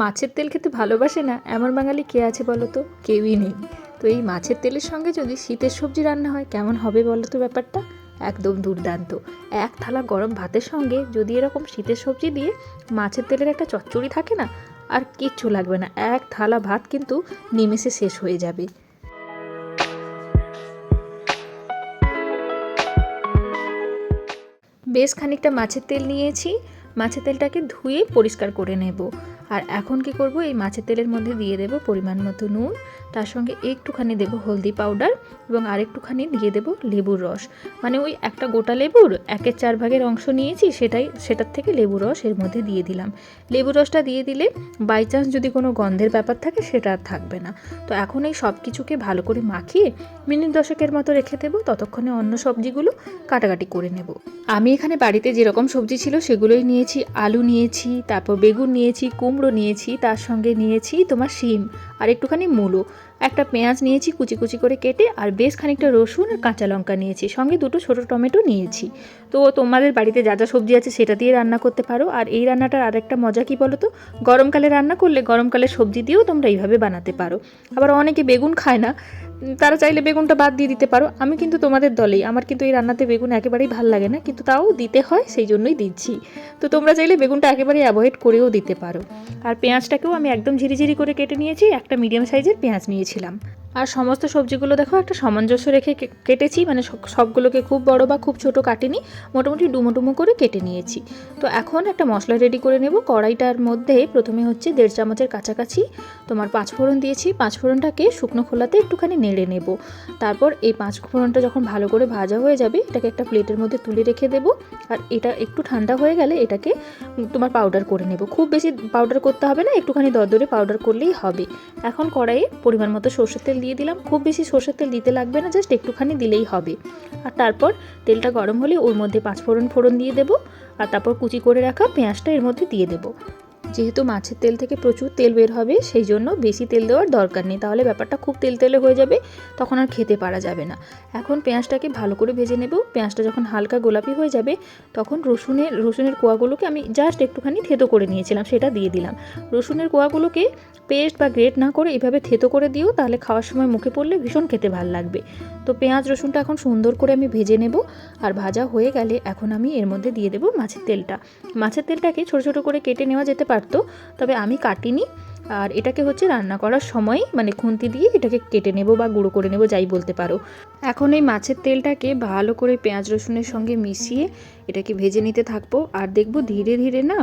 মাছের তেল খেতে ভালোবাসে না, এমন বাঙালি কে আছে বলো তো কেউই নেই। তো এই মাছের তেলের সঙ্গে যদি শীতের সবজি রান্না হয়, কেমন হবে বলো তো ব্যাপারটা? একদম দুর্দান্ত। এক থালা গরম ভাতের সঙ্গে যদি এরকম শীতের সবজি দিয়ে মাছের তেলের একটা চচ্চড়ি থাকে না, আর কিচ্ছু লাগবে না। এক থালা ভাত কিন্তু নিমেষে শেষ হয়ে যাবে। বেশ খানিকটা মাছের তেল নিয়েছি। মাছের তেলটাকে ধুয়ে পরিষ্কার করে নেব। আর এখন কি করব? এই মাছের তেলের মধ্যে দিয়ে দেব পরিমাণ মতো নুন, তার সঙ্গে একটুখানি দেব হলদি পাউডার এবং আরেকটুখানি দিয়ে দেব লেবুর রস। মানে ওই একটা গোটা লেবুর একের চার ভাগের অংশ নিয়েছি, সেটাই, সেটার থেকে লেবু রস এর মধ্যে দিয়ে দিলাম। লেবু রসটা দিয়ে দিলে বাই চান্স যদি কোনো গন্ধের ব্যাপার থাকে, সেটা আর থাকবে না। তো এখন এই সব কিছুকে ভালো করে মাখিয়ে মিনিট দশকের মতো রেখে দেবো, ততক্ষণে অন্য সবজিগুলো কাটাকাটি করে নেব। আমি এখানে বাড়িতে যেরকম সবজি ছিল, সেগুলোই নিয়েছি, আলু নিয়েছি, তারপর বেগুন নিয়েছি, কুমড়ো নিয়েছি, তার সঙ্গে নিয়েছি তোমার শিম আর একটুখানি মূলো। একটা পেঁয়াজ নিয়েছি, কুচি কুচি করে কেটে আর বেশ খানিকটা রসুন আর কাঁচা লঙ্কা নিয়েছি। সঙ্গে দুটো ছোটো টমেটো নিয়েছি। তো তোমাদের বাড়িতে যা যা সবজি আছে সেটা দিয়ে রান্না করতে পারো। আর এই রান্নাটার আরেকটা মজা কী বলো তো? গরমকালে রান্না করলে গরমকালে সবজি দিয়েও তোমরা এইভাবে বানাতে পারো। আবার অনেকে বেগুন খায় না, তারা চাইলে বেগুনটা বাদ দিয়ে দিতে পারো। আমি কিন্তু তোমাদের দলেই, আমার কিন্তু এই রান্নাতে বেগুন একেবারেই ভালো লাগে না, কিন্তু তাও দিতে হয়, সেই জন্যই দিচ্ছি। তো তোমরা চাইলে বেগুনটা একেবারে অ্যাভয়েড করেও দিতে পারো। আর পেঁয়াজটাকেও আমি একদম ঝিরিঝিরি করে কেটে নিয়েছি, একটা মিডিয়াম সাইজের পেঁয়াজ নিয়েছিলাম আর সমস্ত সবজিগুলো দেখো একটা সামঞ্জস্য রেখে কেটেছি মানে সবগুলোকে খুব বড় বা খুব ছোট কাটিনি, মোটামুটি ডুমো ডুমো করে কেটে নিয়েছি। তো এখন একটা মশলা রেডি করে নেব। কড়াইটার মধ্যে প্রথমে হচ্ছে দেড় চামচের কাছাকাছি তোমার পাঁচফোড়ন দিয়েছি। পাঁচফোড়নটাকে শুকনো খোলাতে একটুখানি নেড়ে নেব। তারপর এই পাঁচফোড়নটা যখন ভালো করে ভাজা হয়ে যাবে, এটাকে একটা প্লেটের মধ্যে তুলে রেখে দেব। আর এটা একটু ঠান্ডা হয়ে গেলে এটাকে তোমার পাউডার করে নেব। খুব বেশি পাউডার করতে হবে না, একটুখানি দরদরে পাউডার করলেই হবে। এখন কড়াইয়ে পরিমাণ মতো সর্ষের তেল দিয়ে দিলাম। খুব বেশি সর্ষের তেল দিতে লাগবে না জাস্ট একটুখানি দিলেই হবে। আর তারপর তেলটা গরম হলে ওর মধ্যে পাঁচ ফোড়ন ফোড়ন দিয়ে দেবো। আর তারপর কুচি করে রাখা পেঁয়াজটা এর মধ্যে দিয়ে দেবো। যেহেতু মাছের তেল থেকে প্রচুর তেল বের হবে, সেই জন্য বেশি তেল দেওয়ার দরকার নেই। তাহলে ব্যাপারটা খুব তেল তেলে হয়ে যাবে, তখন আর খেতে পারা যাবে না। এখন পেঁয়াজটাকে ভালো করে ভেজে নেব। পেঁয়াজটা যখন হালকা গোলাপি হয়ে যাবে, তখন রসুনের রসুনের কোয়াগুলোকে আমি জাস্ট একটুখানি থেতো করে নিয়েছিলাম, সেটা দিয়ে দিলাম। রসুনের কোয়াগুলোকে পেস্ট বা গ্রেট না করে এভাবে থেতো করে দিও, তাহলে খাওয়ার সময় মুখে পড়লে ভীষণ খেতে ভালো লাগবে। তো পেঁয়াজ, রসুনটা এখন সুন্দর করে আমি ভেজে নেব, আর ভাজা হয়ে গেলে এখন আমি এর মধ্যে দিয়ে দেবো মাছের তেলটা। মাছের তেলটাকে ছোটো ছোটো করে কেটে নেওয়া যেতে পারতো, তবে আমি কাটিনি। আর এটাকে হচ্ছে রান্না করার সময় মানে খুন্তি দিয়ে এটাকে কেটে নেব বা গুঁড়ো করে নেব, যাই বলতে পারো। এখন এই মাছের তেলটাকে ভালো করে পেঁয়াজ রসুনের সঙ্গে মিশিয়ে এটাকে ভেজে নিতে থাকব। আর দেখব ধীরে ধীরে না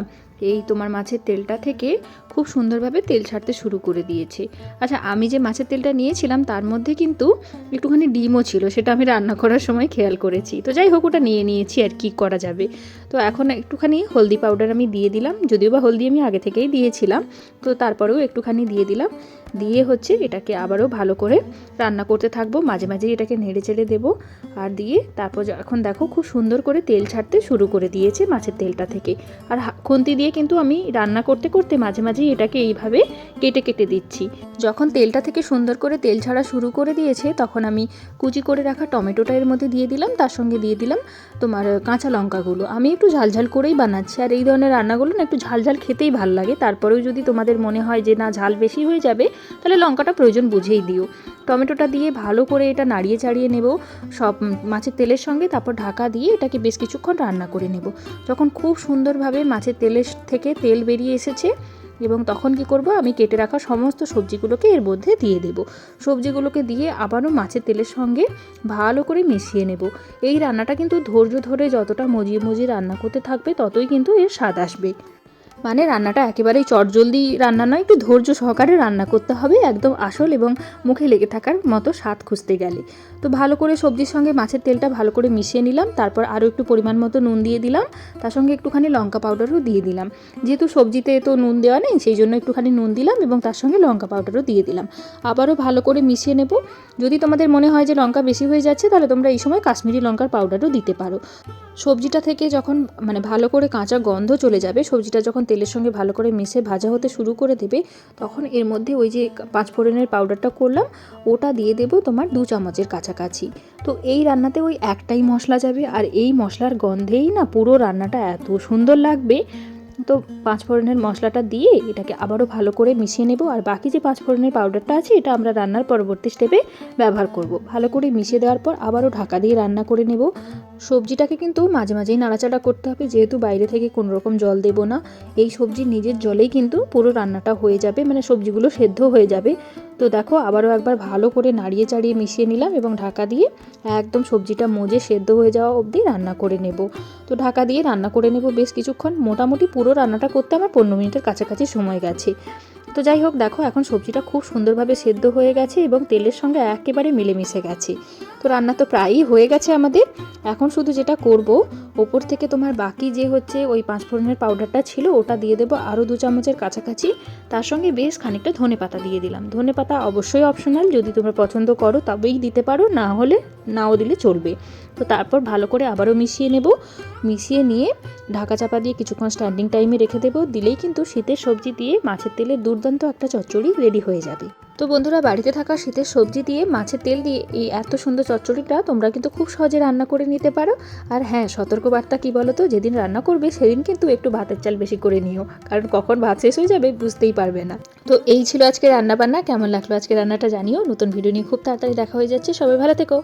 এই তোমার মাছের তেলটা থেকে খুব সুন্দরভাবে তেল ছাড়তে শুরু করে দিয়েছে। আচ্ছা আমি যে মাছের তেলটা নিয়েছিলাম, তার মধ্যে কিন্তু একটুখানি ডিমও ছিল, সেটা আমি রান্না করার সময় খেয়াল করেছি। তো যাই হোক, ওটা নিয়ে নিয়েছি আর কি করা যাবে। তো এখন একটুখানি হলদি পাউডার আমি দিয়ে দিলাম, যদিও বা হলদি আমি আগে থেকেই দিয়েছিলাম। তো তারপরেও একটুখানি দিয়ে দিলাম। দিয়ে হচ্ছে এটাকে আবারও ভালো করে রান্না করতে থাকব। মাঝে মাঝে এটাকে নেড়ে চেড়ে দেবো আর দিয়ে তারপর এখন দেখো, খুব সুন্দর করে তেল ছাড়তে শুরু করে দিয়েছে মাছের তেলটা থেকে। আর খুন্তি দিয়ে কিন্তু আমি রান্না করতে করতে মাঝে মাঝেই এটাকে এইভাবে কেটে কেটে দিচ্ছি। যখন তেলটা থেকে সুন্দর করে তেল ছাড়া শুরু করে দিয়েছে, তখন আমি কুচি করে রাখা টমেটোটা এর মধ্যে দিয়ে দিলাম, তার সঙ্গে দিয়ে দিলাম তোমার কাঁচা লঙ্কাগুলো। আমি একটু ঝালঝাল করেই বানাচ্ছি, আর এই ধরনের রান্নাগুলো না একটু ঝালঝাল খেতেই ভালো লাগে। তারপরেও যদি তোমাদের মনে হয় যে না, ঝাল বেশি হয়ে যাবে, তাহলে লঙ্কাটা প্রয়োজন বুঝেই দিও। টমেটোটা দিয়ে ভালো করে এটা নাড়িয়ে চাড়িয়ে নেব। সব মাছের তেলের সঙ্গে তারপর ঢাকা দিয়ে এটাকে বেশ কিছুক্ষণ রান্না করে নেব। যখন খুব সুন্দরভাবে মাছের তেলের থেকে তেল বেরিয়ে এসেছে এবং তখন কি করব, আমি কেটে রাখা সমস্ত সবজিগুলোকে এর মধ্যে দিয়ে দেব। সবজিগুলোকে দিয়ে আবারও মাছের তেলের সঙ্গে ভালো করে মিশিয়ে নেব। এই রান্নাটা কিন্তু ধৈর্য ধরে যতটা মজিয়ে মজিয়ে রান্না করতে থাকবে, ততই কিন্তু এর স্বাদ আসবে। মানে রান্নাটা একেবারেই চটজলদি রান্না নয়, একটু ধৈর্য সহকারে রান্না করতে হবে, একদম আসল এবং মুখে লেগে থাকার মতো স্বাদ খুঁজতে গেলে। তো ভালো করে সবজির সঙ্গে মাছের তেলটা ভালো করে মিশিয়ে নিলাম, তারপর আরও একটু পরিমাণ মতো নুন দিয়ে দিলাম, তার সঙ্গে একটুখানি লঙ্কা পাউডারও দিয়ে দিলাম। যেহেতু সবজিতে তো নুন দেওয়া নেই, সেই জন্য একটুখানি নুন দিলাম এবং তার সঙ্গে লঙ্কা পাউডারও দিয়ে দিলাম। আবারও ভালো করে মিশিয়ে নেব। যদি তোমাদের মনে হয় যে লঙ্কা বেশি হয়ে যাচ্ছে, তাহলে তোমরা এই সময় কাশ্মীরি লঙ্কার পাউডারও দিতে পারো। সবজিটা থেকে যখন মানে ভালো করে কাঁচা গন্ধ চলে যাবে, সবজিটা যখন তেলের সঙ্গে ভালো করে মিশে ভাজা হতে শুরু করে দেবে, তখন এর মধ্যে ওই যে পাঁচফোড়নের পাউডারটা করলাম, ওটা দিয়ে দেবো তোমার দু চামচের কাছাকাছি। তো এই রান্নাতে ওই একটাই মশলা যাবে, আর এই মশলার গন্ধেই না পুরো রান্নাটা এত সুন্দর লাগবে। তো পাঁচ ফোড়নের মশলাটা দিয়ে এটাকে আবারও ভালো করে মিশিয়ে নেব। আর বাকি যে পাঁচ ফোড়নের পাউডারটা আছে, এটা আমরা রান্নার পরবর্তী স্টেপে ব্যবহার করব। ভালো করে মিশিয়ে দেওয়ার পর আবারও ঢাকা দিয়ে রান্না করে নেব। সবজিটাকে কিন্তু মাঝে মাঝেই নাড়াচাড়া করতে হবে, যেহেতু বাইরে থেকে কোনো রকম জল দেব না। এই সবজির নিজের জলেই কিন্তু পুরো রান্নাটা হয়ে যাবে মানে সবজিগুলো সেদ্ধ হয়ে যাবে। তো দেখো আবারও একবার ভালো করে নাড়িয়ে চাড়িয়ে মিশিয়ে নিলাম এবং ঢাকা দিয়ে একদম সবজিটা মজে সেদ্ধ হয়ে যাওয়া অবধি রান্না করে নেব। তো ঢাকা দিয়ে রান্না করে নেব বেশ কিছুক্ষণ। মোটামুটি পুরো রান্নাটা করতে আমার পনেরো মিনিটের কাছাকাছি সময় গেছে। তো যাই হোক, দেখো এখন সবজিটা খুব সুন্দরভাবে সেদ্ধ হয়ে গেছে এবং তেলের সঙ্গে একেবারে মিলেমিশে গেছে। তো রান্না তো প্রায়ই হয়ে গেছে আমাদের। এখন শুধু যেটা করব, ওপর থেকে তোমার বাকি যে হচ্ছে ওই পাঁচ ফোড়নের পাউডারটা ছিল, ওটা দিয়ে দেবো আরও দু চামচের কাছাকাছি। তার সঙ্গে বেশ খানিকটা ধনে পাতা দিয়ে দিলাম। ধনে পাতা অবশ্যই অপশনাল যদি তোমরা পছন্দ করো তবেই দিতে পারো, না হলে নাও দিলে চলবে। তো তারপর ভালো করে আবারও মিশিয়ে নেব। মিশিয়ে নিয়ে ঢাকা চাপা দিয়ে কিছুক্ষণ স্ট্যান্ডিং টাইমে রেখে দেবো। দিলেই কিন্তু শীতের সবজি দিয়ে মাছের তেলের দুর্দান্ত একটা চচ্চড়ি রেডি হয়ে যাবে। তো বন্ধুরা, বাড়িতে থাকা শীতের সবজি দিয়ে, মাছের তেল দিয়ে এই এত সুন্দর চচ্চড়িটা তোমরা কিন্তু খুব সহজে রান্না করে নিতে পারো। আর হ্যাঁ সতর্কবার্তা কী বলো তো যেদিন রান্না করবে সেদিন কিন্তু একটু ভাতের চাল বেশি করে নিও। কারণ কখন ভাত শেষ হয়ে যাবে বুঝতেই পারবে না। তো এই ছিল আজকে রান্না বান্না কেমন লাগল আজকে রান্নাটা জানিও। নতুন ভিডিও নিয়ে খুব তাড়াতাড়ি দেখা হয়ে যাচ্ছে। সবাই ভালো থেকো।